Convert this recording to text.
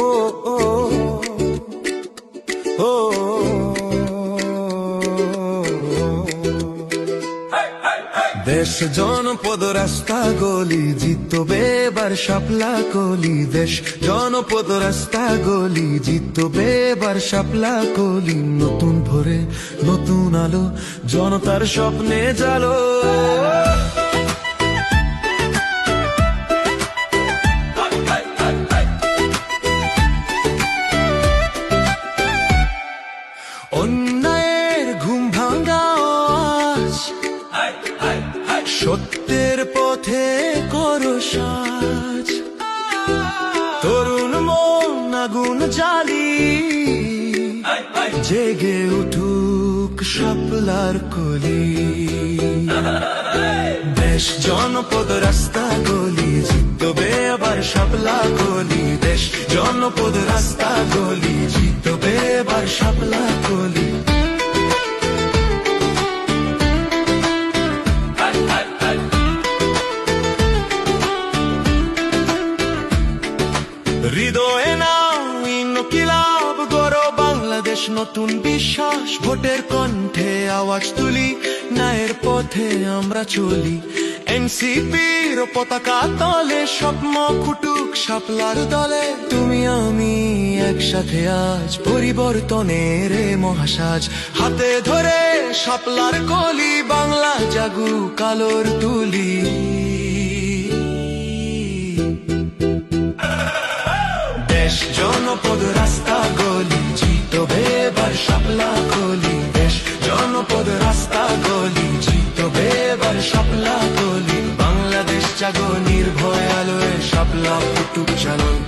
ও ও ও দেশ জনপদ রাস্তা গলি জিতবে এবার শাপলা কলি দেশ জনপদ রাস্তা গলি জিতবে এবার শাপলা কলি নতুন ভোরে নতুন আলো জনতার স্বপ্নে জালো অন্যায়ের ঘুম ভাঙা সত্যের পথে করো সাজ। তরুণ মন আগুন জালি জেগে উঠুক শাপলার কলি। দেশ জনপদ রাস্তা গলি জিতবে আবার শাপলা গলি। দেশ জনপদ রাস্তা গলি হৃদয়ে বাংলাদেশ, নতুন বিশ্বাস, ভোটের কণ্ঠে আওয়াজ তুলি, ন্যায়ের পথে আমরা চলি। এনসিপির পতাকা তলে স্বপ্ন খুটুক সাপলার দলে, তুমি আমি একসাথে আজ পরিবর্তনের মহাসাজ। হাতে ধরে সাপলার কলি, বাংলা জাগু কালোর তুলি জনপদ রাস্তা গলি জিতবে এবার দেশ জনপদ রাস্তা গলি জিতবে এবার বাংলাদেশ জাগো নির্ভয় আলোয় শাপলা ফুটুক চালন।